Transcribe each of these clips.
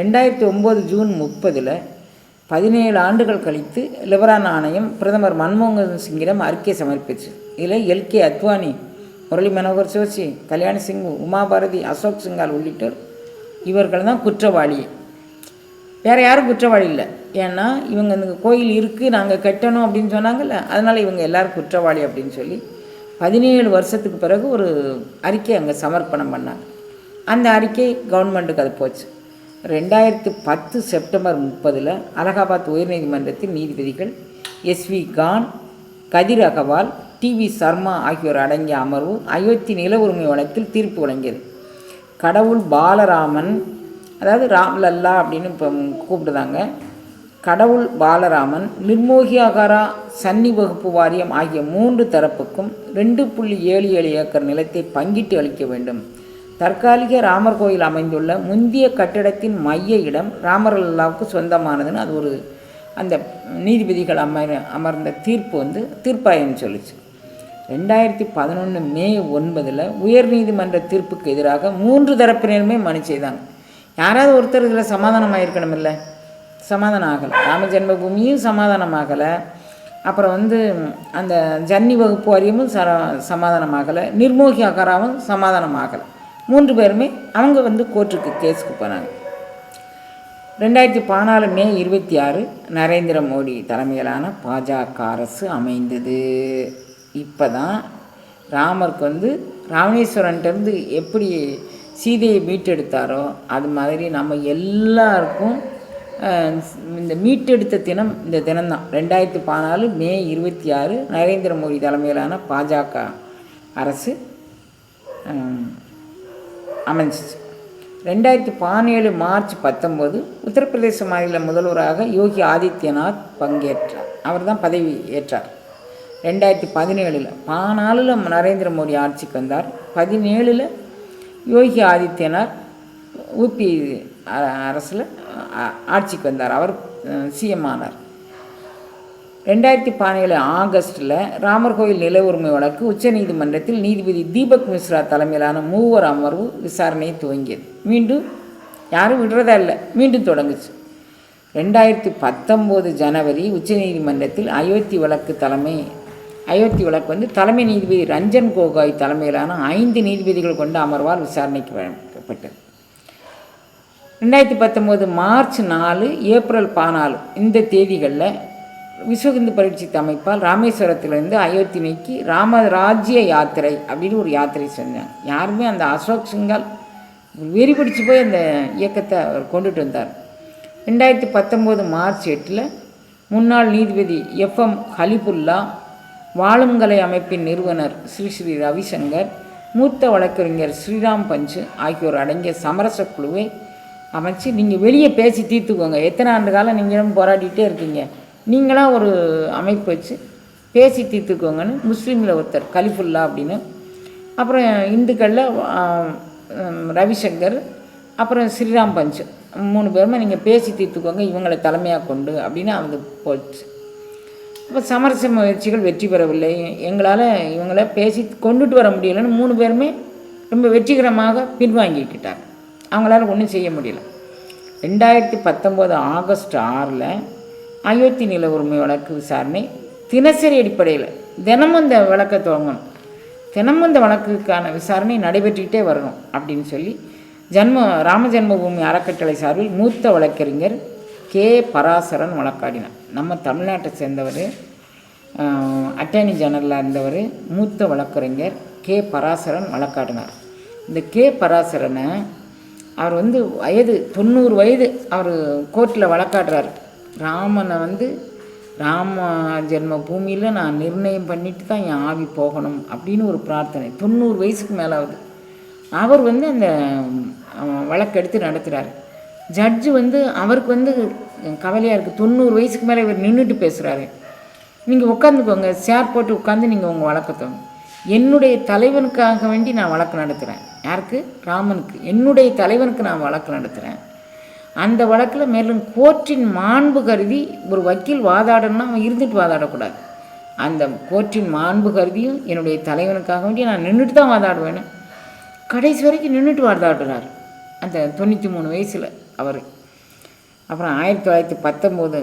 ரெண்டாயிரத்தி ஒம்பது ஜூன் முப்பதில் பதினேழு ஆண்டுகள் கழித்து லிபரான் ஆணையம் பிரதமர் மன்மோகன் சிங்கிடம் அறிக்கை சமர்ப்பிச்சு. இதில் எல்கே அத்வானி முரளி மனோகர் ஜோஷி கல்யாண சிங் உமாபாரதி அசோக் சிங்கால் உள்ளிட்டோர் இவர்கள் தான் குற்றவாளி. வேறு யாரும் குற்றவாளி இல்லை. ஏன்னா இவங்க இந்த கோயில் இருக்குது நாங்கள் கட்டணும் அப்படின்னு சொன்னாங்கல்ல அதனால் இவங்க எல்லோரும் குற்றவாளி அப்படின்னு சொல்லி பதினேழு வருஷத்துக்கு பிறகு ஒரு அறிக்கை அங்கே சமர்ப்பணம் பண்ணாங்க. அந்த அறிக்கை கவர்மெண்ட்டுக்கு அது போச்சு. ரெண்டாயிரத்து பத்து செப்டம்பர் முப்பதில் அலகாபாத் உயர்நீதிமன்றத்தில் நீதிபதிகள் எஸ்வி கான் கதிர் அகவால் டிவி சர்மா ஆகியோர் அடங்கிய அமர்வு அயோத்தி நில உரிமை வழக்கில் தீர்ப்பு வழங்கியது. கடவுள் பாலராமன் அதாவது ராம்லல்லா அப்படின்னு இப்போ கூப்பிடுதாங்க கடவுள் பாலராமன் நிர்மோகியாகாரா சன்னி வகுப்பு வாரியம் ஆகிய மூன்று தரப்புக்கும் ரெண்டு புள்ளி ஏழு ஏழு ஏக்கர் நிலத்தை பங்கிட்டு அளிக்க வேண்டும். தற்காலிக ராமர் கோயில் அமைந்துள்ள முந்திய கட்டிடத்தின் மைய இடம் ராமரல்லாவுக்கு சொந்தமானதுன்னு அது ஒரு அந்த நீதிபதிகள் அமர் அமர்ந்த தீர்ப்பு வந்து தீர்ப்பாயம் சொல்லுச்சு. ரெண்டாயிரத்தி பதினொன்று மே ஒன்பதில் உயர்நீதிமன்ற தீர்ப்புக்கு எதிராக மூன்று தரப்பினருமே மனு செய்தாங்க. யாராவது ஒருத்தர் இதில் சமாதானம் ஆயிருக்கணும் இல்லை சமாதானம் ஆகலை ராம ஜென்மபூமியும் சமாதானம் ஆகலை அப்புறம் வந்து அந்த ஜன்னி வகுப்பு வாரியமும் ச சமாதானம் ஆகலை நிர்மோகி அகராவும் சமாதானம் ஆகலை மூன்று பேருமே அவங்க வந்து கோர்ட்டுக்கு கேஸுக்கு போனாங்க. ரெண்டாயிரத்தி பதினாலு மே இருபத்தி ஆறு நரேந்திர மோடி தலைமையிலான பாஜக அரசு அமைந்தது. இப்போ தான் ராமருக்கு வந்து ராமேஸ்வரன்ட்டேருந்து எப்படி சீதையை மீட்டெடுத்தாரோ அது மாதிரி நம்ம எல்லாருக்கும் இந்த மீட்டெடுத்த தினம் இந்த தினம்தான். ரெண்டாயிரத்தி பதினாலு மே இருபத்தி ஆறு நரேந்திர மோடி தலைமையிலான பாஜக அரசு அமைஞ்சிச்சு. ரெண்டாயிரத்தி பதினேழு மார்ச் பத்தொம்போது உத்தரப்பிரதேச மாநில முதல்வராக யோகி ஆதித்யநாத் பங்கேற்றார். அவர் தான் பதவி ஏற்றார். ரெண்டாயிரத்தி பதினேழில் பதினாலில் நரேந்திர மோடி ஆட்சிக்கு வந்தார். பதினேழில் யோகி ஆதித்யநாத் ஊபி அரசில் ஆட்சிக்கு வந்தார். அவர் சிஎம் ஆனார். ரெண்டாயிரத்தி பதினேழு ஆகஸ்டில் ராமர் கோயில் நில உரிமை வழக்கு உச்சநீதிமன்றத்தில் நீதிபதி தீபக் மிஸ்ரா தலைமையிலான மூவர் அமர்வு விசாரணையை துவங்கியது. மீண்டும் யாரும் விடுறதா இல்லை. மீண்டும் தொடங்குச்சு. ரெண்டாயிரத்தி பத்தொம்போது ஜனவரி உச்சநீதிமன்றத்தில் அயோத்தி வழக்கு தலைமை அயோத்தி வழக்கு வந்து தலைமை நீதிபதி ரஞ்சன் கோகாய் தலைமையிலான ஐந்து நீதிபதிகள் கொண்ட அமர்வால் விசாரணைக்கு வழங்கப்பட்டது. ரெண்டாயிரத்தி பத்தொம்போது மார்ச் நாலு ஏப்ரல் பதினாலு இந்த தேதிகளில் விஸ்வஹிந்து பரீட்சி பரீட்சித் அமைப்பால் ராமேஸ்வரத்திலிருந்து அயோத்தி நோக்கி ராமராஜ்ய யாத்திரை அப்படின்னு ஒரு யாத்திரை செஞ்சாங்க யாருமே அந்த அசோக் சிங்கால் வெறி பிடிச்சு போய் அந்த இயக்கத்தை அவர் கொண்டுட்டு வந்தார். ரெண்டாயிரத்தி பத்தொம்போது மார்ச் எட்டில் முன்னாள் நீதிபதி எஃப்எம் ஹலிபுல்லா வாழும்கலை அமைப்பின் நிறுவனர் ஸ்ரீ ஸ்ரீ ரவிசங்கர் மூத்த வழக்கறிஞர் ஸ்ரீராம் பஞ்சு ஆகியோர் அடங்கிய சமரச குழுவை அமைச்சு நீங்கள் வெளியே பேசி தீர்த்துக்கோங்க. எத்தனை ஆண்டு காலம் நீங்களும் போராடிட்டே இருக்கீங்க. நீங்களாக ஒரு அமைப்பு வச்சு பேசி தீர்த்துக்கோங்கன்னு முஸ்லீமில் ஒருத்தர் கலிஃபுல்லா அப்படின்னு. அப்புறம் இந்துக்களில் ரவிசங்கர் அப்புறம் ஸ்ரீராம் பஞ்சு. மூணு பேருமே நீங்கள் பேசி தீர்த்துக்கோங்க இவங்களை தலைமையாக கொண்டு அப்படின்னு அவங்க போச்சு. அப்போ சமரச முயற்சிகள் வெற்றி பெறவில்லை. எங்களால் இவங்கள பேசி கொண்டுட்டு வர முடியலைன்னு மூணு பேருமே ரொம்ப வெற்றிகரமாக பின்வாங்கிக்கிட்டாங்க. அவங்களால ஒன்றும் செய்ய முடியல. ரெண்டாயிரத்தி பத்தொம்போது ஆகஸ்ட் ஆறில் அயோத்தி நில உரிமை வழக்கு விசாரணை தினசரி அடிப்படையில் தினமும் இந்த வழக்கை துவங்கணும். தினமும் இந்த வழக்குக்கான விசாரணை நடைபெற்றுக்கிட்டே வரணும் அப்படின்னு சொல்லி ஜன்ம ராம ஜென்மபூமி அறக்கட்டளை சார்பில் மூத்த வழக்கறிஞர் கே. பராசரன் வழக்காடினார். நம்ம தமிழ்நாட்டை சேர்ந்தவர் அட்டர்னி ஜெனரலாக இருந்தவர் மூத்த வழக்கறிஞர் கே. பராசரன் வழக்காடினார். இந்த கே. பராசரனை அவர் வந்து வயது தொண்ணூறு வயது அவர் கோர்ட்டில் வழக்காடுறார். ராமனை வந்து ராம ஜென்ம பூமியில் நான் நிர்ணயம் பண்ணிட்டு தான் என் ஆவி போகணும் அப்படின்னு ஒரு பிரார்த்தனை. தொண்ணூறு வயசுக்கு மேலே ஆகுது. அவர் வந்து அந்த வழக்கெடுத்து நடத்துகிறார் ஜட்ஜு வந்து அவருக்கு வந்து கவலையாக இருக்குது தொண்ணூறு வயசுக்கு மேலே இவர் நின்றுட்டு பேசுகிறாரு நீங்கள் உட்காந்துக்கோங்க சேர் போட்டு உட்காந்து நீங்கள் உங்கள் வழக்கத்தை என்னுடைய தலைவனுக்காக வேண்டி நான் வழக்கு நடத்துகிறேன் யாருக்கு? ராமனுக்கு. என்னுடைய தலைவனுக்கு நான் வழக்கு நடத்துகிறேன் அந்த வழக்கில் மேலும் கோர்ட்டின் மாண்பு கருதி ஒரு வக்கீல் வாதாடணும்னா அவன் இருந்துட்டு வாதாடக்கூடாது. அந்த கோர்ட்டின் மாண்பு கருதியும் என்னுடைய தலைவனுக்காக வேண்டிய நான் நின்றுட்டு தான் வாதாடுவேன். கடைசி வரைக்கும் நின்றுட்டு வாதாடுறார். அந்த தொண்ணூற்றி மூணு வயசில் அவர். அப்புறம் ஆயிரத்தி தொள்ளாயிரத்தி பத்தொம்போது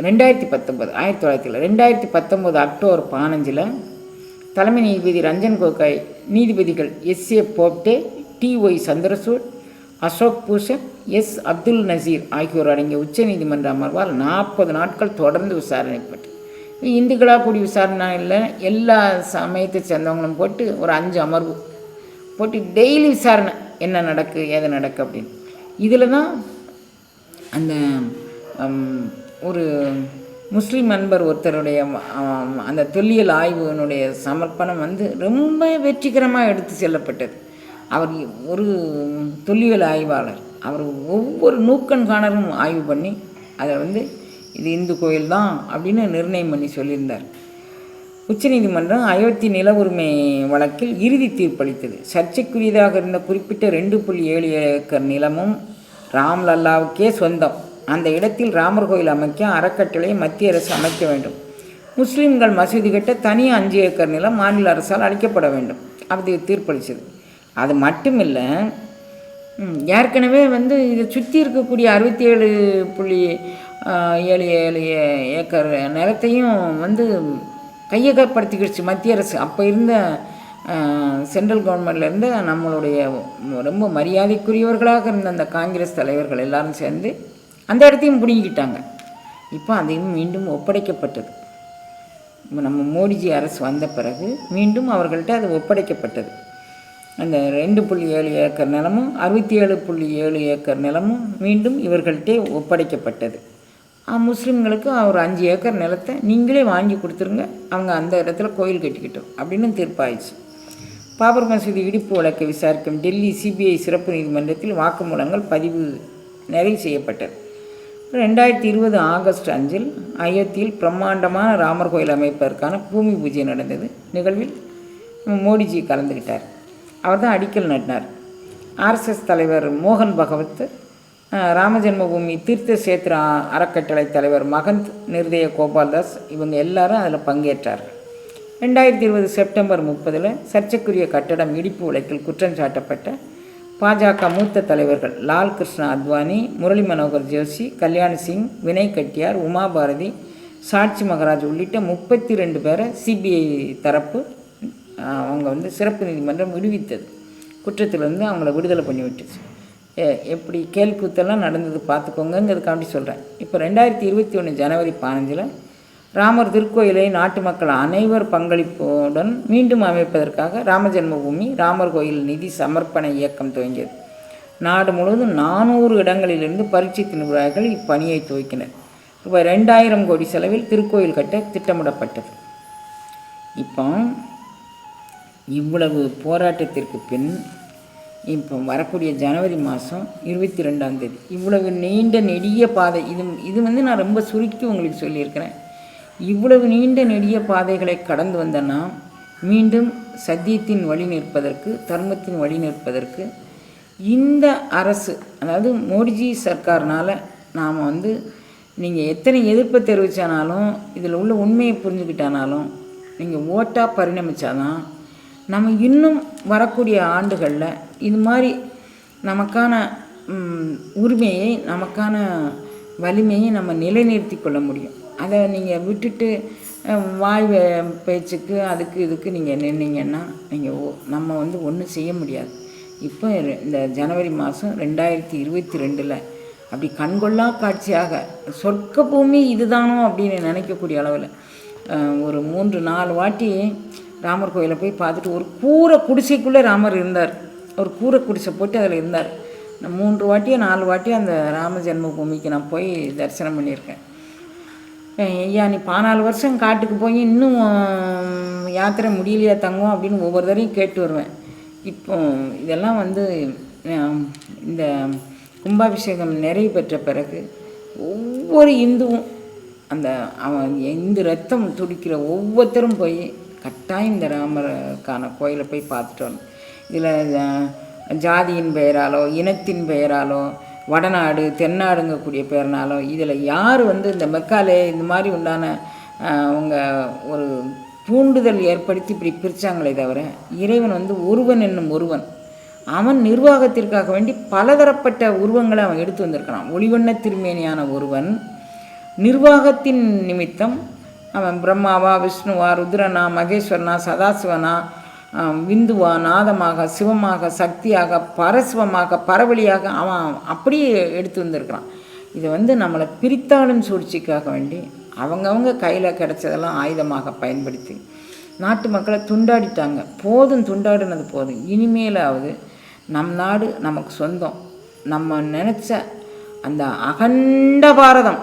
ரெண்டாயிரத்தி பத்தொம்போது ஆயிரத்தி தொள்ளாயிரத்தி ரெண்டாயிரத்தி பத்தொம்போது அக்டோபர் பதினஞ்சில் தலைமை நீதிபதி ரஞ்சன் கோகாய் நீதிபதிகள் S A Bobde D Y Chandrachud Ashok Bhushan S. Abdul Nazeer ஆகியோர் அடங்கிய உச்சநீதிமன்ற அமர்வால் நாற்பது நாட்கள் தொடர்ந்து விசாரணைப்பட்டு இந்துக்களாக கூடி விசாரணை இல்லை எல்லா சமயத்தை சேர்ந்தவங்களும் போட்டு ஒரு அஞ்சு அமர்வு போட்டு டெய்லி விசாரணை. என்ன நடக்கு ஏது நடக்கு அப்படின்னு. இதில் தான் அந்த ஒரு முஸ்லீம் நண்பர் ஒருத்தருடைய அந்த தொல்லியல் ஆய்வுனுடைய சமர்ப்பணம் வந்து ரொம்ப வெற்றிகரமாக எடுத்து செல்லப்பட்டது. அவர் ஒரு தொல்லியல் ஆய்வாளர். அவர் ஒவ்வொரு நூக்கண்காணரும் ஆய்வு பண்ணி அதை வந்து இது இந்து கோயில் தான் அப்படின்னு நிர்ணயம் பண்ணி சொல்லியிருந்தார். உச்சநீதிமன்றம் அயோத்தி நில உரிமை வழக்கில் இறுதி தீர்ப்பளித்தது. சர்ச்சைக்குரியதாக இருந்த குறிப்பிட்ட ரெண்டு புள்ளி ஏழு ஏக்கர் நிலமும் ராம்லல்லாவுக்கே சொந்தம். அந்த இடத்தில் ராமர் கோயில் அமைக்க அறக்கட்டளை மத்திய அரசு அமைக்க வேண்டும். முஸ்லீம்கள் மசூதி கட்ட தனி அஞ்சு ஏக்கர் நிலம் மாநில அரசால் அளிக்கப்பட வேண்டும். அப்படி தீர்ப்பளித்தது. அது மட்டும் இல்லை ஏற்கனவே வந்து இதை சுற்றி இருக்கக்கூடிய அறுபத்தி ஏழு புள்ளி ஏழு ஏழு ஏக்கர் நிலத்தையும் வந்து கையகப்படுத்திக்கிடுச்சு மத்திய அரசு. அப்போ இருந்த சென்ட்ரல் கவர்மெண்ட்லேருந்து நம்மளுடைய ரொம்ப மரியாதைக்குரியவர்களாக இருந்த அந்த காங்கிரஸ் தலைவர்கள் எல்லாரும் சேர்ந்து அந்த இடத்தையும் பிடுங்கிக்கிட்டாங்க. இப்போ அதையும் மீண்டும் ஒப்படைக்கப்பட்டது. நம்ம மோடிஜி அரசு வந்த பிறகு மீண்டும் அவர்கள்ட்ட அது ஒப்படைக்கப்பட்டது. அந்த ரெண்டு புள்ளி ஏழு ஏக்கர் நிலமும் அறுபத்தி ஏழு புள்ளி ஏழு ஏக்கர் நிலமும் மீண்டும் இவர்கள்ட்டே ஒப்படைக்கப்பட்டது. முஸ்லீம்களுக்கு ஒரு அஞ்சு ஏக்கர் நிலத்தை நீங்களே வாங்கி கொடுத்துருங்க. அவங்க அந்த இடத்துல கோயில் கட்டிக்கிட்டோம். அப்படின்னு தீர்ப்பாயிடுச்சு. பாபர் மசூதி இடிப்பு வழக்கை விசாரிக்கும் டெல்லி சிபிஐ சிறப்பு நீதிமன்றத்தில் வாக்குமூலங்கள் பதிவு நிறைவு செய்யப்பட்டது. ரெண்டாயிரத்தி இருபது ஆகஸ்ட் அஞ்சில் அயோத்தியில் பிரம்மாண்டமான ராமர் கோயில் அமைப்பதற்கான பூமி பூஜை நடந்தது நிகழ்வில் மோடிஜி கலந்துக்கிட்டார் அவர் தான் அடிக்கல் நட்டினார். ஆர்எஸ்எஸ் தலைவர் மோகன் பகவத் ராமஜென்மபூமி தீர்த்த சேத்ரா அறக்கட்டளை தலைவர் மகந்த் நிர்தய கோபால்தாஸ் இவங்க எல்லாரும் அதில் பங்கேற்றார்கள் ரெண்டாயிரத்தி இருபது செப்டம்பர் முப்பதில் சர்ச்சைக்குரிய கட்டடம் இடிப்பு வழக்கில் குற்றம் சாட்டப்பட்ட பாஜக மூத்த தலைவர்கள் லால் கிருஷ்ண அத்வானி முரளி மனோகர் ஜோஷி கல்யாண் சிங் வினய் கட்டியார் உமா பாரதி சாட்சி மகராஜ் உள்ளிட்ட முப்பத்தி ரெண்டு பேரை சிபிஐ தரப்பு அவங்க வந்து சிறப்பு நீதிமன்றம் விடுவித்தது. குற்றத்திலிருந்து அவங்கள விடுதலை பண்ணி விட்டுச்சு எப்படி கேள்விக்கூத்தெல்லாம் நடந்தது பார்த்துக்கோங்கங்கிறதுக்காண்டி சொல்கிறேன் இப்போ ரெண்டாயிரத்தி இருபத்தி ஒன்று ஜனவரி பதினஞ்சில் ராமர் திருக்கோயிலை நாட்டு மக்கள் அனைவர் பங்களிப்புடன் மீண்டும் அமைப்பதற்காக ராம ஜென்மபூமி ராமர் கோயில் நிதி சமர்ப்பண இயக்கம் துவங்கியது. நாடு முழுவதும் நானூறு இடங்களிலிருந்து பரீட்சை நிர்வாகிகள் இப்பணியை துவக்கினர். ரூபாய் ரெண்டாயிரம் கோடி செலவில் திருக்கோயில் கட்ட திட்டமிடப்பட்டது. இப்போ இவ்வளவு போராட்டத்திற்கு பின் இப்போ வரக்கூடிய ஜனவரி மாதம் இருபத்தி ரெண்டாம் தேதி. இவ்வளவு நீண்ட நெடிய பாதை இது இது வந்து நான் ரொம்ப சுருக்கி உங்களுக்கு சொல்லியிருக்கிறேன். இவ்வளவு நீண்ட நெடிய பாதைகளை கடந்து வந்த நாம் மீண்டும் சத்தியத்தின் வழி நிற்பதற்கு தர்மத்தின் வழி நிற்பதற்கு இந்த அரசு அதாவது மோடிஜி சர்க்கார்னால் நாம் வந்து நீங்கள் எத்தனை எதிர்ப்பை தெரிவித்தானாலும் இதில் உள்ள உண்மையை புரிஞ்சுக்கிட்டானாலும் நீங்கள் ஓட்டாக பரிணமித்தாதான் நம்ம இன்னும் வரக்கூடிய ஆண்டுகளில் இது மாதிரி நமக்கான உரிமையை நமக்கான வலிமையை நம்ம நிலைநிறுத்தி கொள்ள முடியும். அதை நீங்கள் விட்டுட்டு வாய் பேச்சுக்கு அதுக்கு இதுக்கு நீங்கள் நின்னீங்கன்னா நீங்கள் ஓ நம்ம வந்து ஒன்றும் செய்ய முடியாது. இப்போ இந்த ஜனவரி மாதம் ரெண்டாயிரத்தி இருபத்தி ரெண்டில் அப்படி கண்கொள்ளா காட்சியாக சொர்க்க பூமி இதுதானோ அப்படின்னு நினைக்கக்கூடிய அளவில் ஒரு மூன்று நாலு வாட்டி ராமர் கோயிலை போய் பார்த்துட்டு ஒரு கூரை குடிசைக்குள்ளே ராமர் இருந்தார். ஒரு கூரை குடிசை போட்டு அதில் இருந்தார். நான் மூன்று வாட்டியோ நாலு வாட்டியோ அந்த ராம ஜென்மபூமிக்கு நான் போய் தரிசனம் பண்ணியிருக்கேன். ஐயா நீ பதினாலு வருஷம் காட்டுக்கு போய் இன்னும் யாத்திரை முடியலையா தங்குவோம் அப்படின்னு ஒவ்வொரு தடவையும் கேட்டு வருவேன். இப்போ இதெல்லாம் வந்து இந்த கும்பாபிஷேகம் நிறைவு பெற்ற பிறகு ஒவ்வொரு இந்துவும் அந்த அவன் இந்து ரத்தம் துடிக்கிற ஒவ்வொருத்தரும் போய் கட்டாயம் இந்த ராமருக்கான கோயிலை போய் பார்த்துட்டு வரணும் இதில் ஜாதியின் பெயராலோ இனத்தின் பெயராலோ வடநாடு தென்னாடுங்கக்கூடிய பேர்னாலோ இதில் யார் வந்து இந்த மெக்காலே இந்த மாதிரி உண்டான அவங்க ஒரு தூண்டுதல் ஏற்படுத்தி இப்படி பிரித்தாங்களே தவிர இறைவன் வந்து ஒருவன் என்னும் ஒருவன். அவன் நிர்வாகத்திற்காக வேண்டி பலதரப்பட்ட உருவங்களை அவன் எடுத்து வந்திருக்கிறான். ஒளிவண்ண திருமேனியான ஒருவன். நிர்வாகத்தின் நிமித்தம் அவன் பிரம்மாவா விஷ்ணுவா ருத்ரனா மகேஸ்வரனா சதாசிவனா விந்துவா நாதமாக சிவமாக சக்தியாக பரசிவமாக பரவழியாக அவன் அப்படியே எடுத்து வந்திருக்கிறான். இதை வந்து நம்மளை பிரித்தாளும் சூழ்ச்சிக்காக வேண்டி அவங்கவுங்க கையில் கிடைச்சதெல்லாம் ஆயுதமாக பயன்படுத்தி நாட்டு மக்களை துண்டாடிட்டாங்க. போதும் துண்டாடினது போதும். இனிமேலாவது நம் நாடு நமக்கு சொந்தம். நம்ம நினச்ச அந்த அகண்ட பாரதம்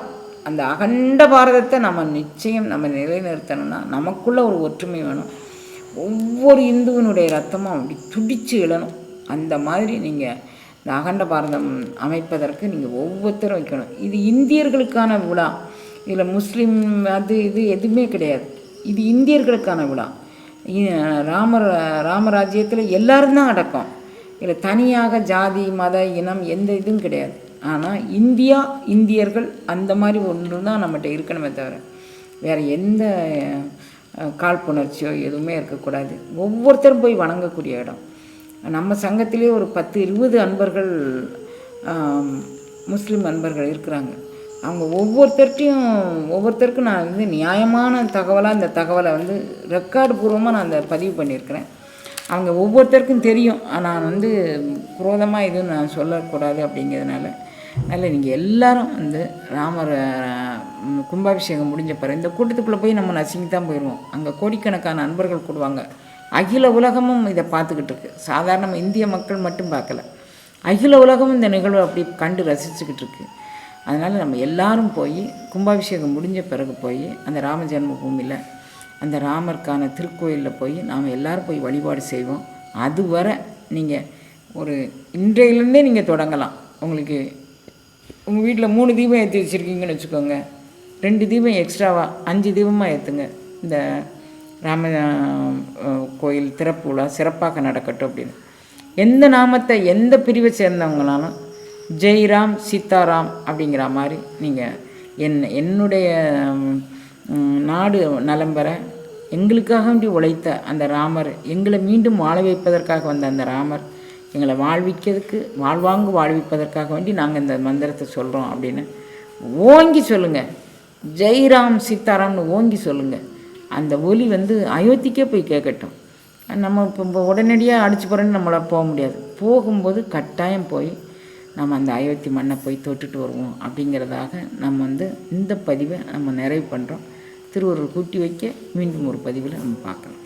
அந்த அகண்ட பாரதத்தை நம்ம நிச்சயம் நம்ம நிலைநிறுத்தணும்னா நமக்குள்ள ஒரு ஒற்றுமை வேணும். ஒவ்வொரு இந்துவினுடைய ரத்தமும் அப்படி துடிச்சு எழணும் அந்த மாதிரி நீங்கள் இந்த அகண்ட பாரதம் அமைப்பதற்கு நீங்கள் ஒவ்வொருத்தரும் வைக்கணும். இது இந்தியர்களுக்கான விழா. இதில் முஸ்லீம் அது இது எதுவுமே கிடையாது. இது இந்தியர்களுக்கான விழா. ராமர் ராமராஜ்யத்தில் எல்லாரும் தான் அடக்கம். இதில் தனியாக ஜாதி மத இனம் எந்த இதுவும் கிடையாது. ஆனால் இந்தியா இந்தியர்கள் அந்த மாதிரி ஒன்று தான் நம்மகிட்ட இருக்கணுமே தவிர வேறு எந்த காழ்ப்புணர்ச்சியோ எதுவுமே இருக்கக்கூடாது. ஒவ்வொருத்தரும் போய் வணங்கக்கூடிய இடம். நம்ம சங்கத்திலே ஒரு பத்து இருபது அன்பர்கள் முஸ்லீம் அன்பர்கள் இருக்கிறாங்க. அவங்க ஒவ்வொருத்தர்ட்டையும் ஒவ்வொருத்தருக்கும் நான் வந்து நியாயமான தகவலாக இந்த தகவலை வந்து ரெக்கார்டு பூர்வமாக நான் அந்த பதிவு பண்ணியிருக்கிறேன். அவங்க ஒவ்வொருத்தருக்கும் தெரியும். நான் வந்து குரோதமாக எதுவும் நான் சொல்லக்கூடாது அப்படிங்கிறதுனால. அதனால் நீங்கள் எல்லாரும் வந்து ராமர் கும்பாபிஷேகம் முடிஞ்ச பிறகு இந்த கூட்டத்துக்குள்ளே போய் நம்ம நசுங்கி தான் போயிடுவோம் அங்கே கோடிக்கணக்கான நண்பர்கள் கூடுவாங்க. அகில உலகமும் இதை பார்த்துக்கிட்டு இருக்கு. சாதாரண இந்திய மக்கள் மட்டும் பார்க்கல. அகில உலகமும் இந்த நிகழ்வை அப்படி கண்டு ரசிச்சுக்கிட்டு இருக்கு. அதனால் நம்ம எல்லாரும் போய் கும்பாபிஷேகம் முடிஞ்ச பிறகு போய் அந்த ராம ஜென்ம பூமியில் அந்த ராமருக்கான திருக்கோயிலில் போய் நாம் எல்லோரும் போய் வழிபாடு செய்வோம். அதுவரை நீங்கள் ஒரு இன்றையிலேருந்தே நீங்கள் தொடங்கலாம். உங்களுக்கு உங்கள் வீட்டில் மூணு தீபம் ஏற்றி வச்சுருக்கீங்கன்னு வச்சுக்கோங்க. ரெண்டு தீபம் எக்ஸ்ட்ராவாக அஞ்சு தீபமாக ஏற்றுங்க இந்த ராம கோயில் திறப்பு விழா சிறப்பாக நடக்கட்டும் அப்படின்னு. எந்த நாமத்தை எந்த பிரிவை சேர்ந்தவங்களாலும் ஜெய்ராம் சீதாராம் அப்படிங்கிற மாதிரி நீங்கள் என் என்னுடைய நாடு நலம் பெற எங்களுக்காக வேண்டி உழைத்த அந்த ராமர் எங்களை மீண்டும் வாழ வைப்பதற்காக வந்த அந்த ராமர் எங்களை வாழ்விக்கிறதுக்கு வாழ்வாங்கு வாழ்விப்பதற்காக வேண்டி நாங்கள் இந்த மந்திரத்தை சொல்கிறோம் அப்படின்னு ஓங்கி சொல்லுங்கள் ஜெய்ராம் சீதாராம்னு ஓங்கி சொல்லுங்கள் அந்த ஒலி வந்து அயோத்திக்கே போய் கேட்கட்டும். நம்ம இப்போ உடனடியாக அடிச்சு போகிறேன்னு நம்மளால் போக முடியாது. போகும்போது கட்டாயம் போய் நம்ம அந்த அயோத்தி மண்ணை போய் தொட்டுட்டு வருவோம் அப்படிங்கிறதாக நம்ம வந்து இந்த பதிவை நம்ம நிறைவு பண்ணுறோம் திருவருள் கூட்டி வைக்க மீண்டும் ஒரு பதிவில் நம்ம பார்க்கலாம்.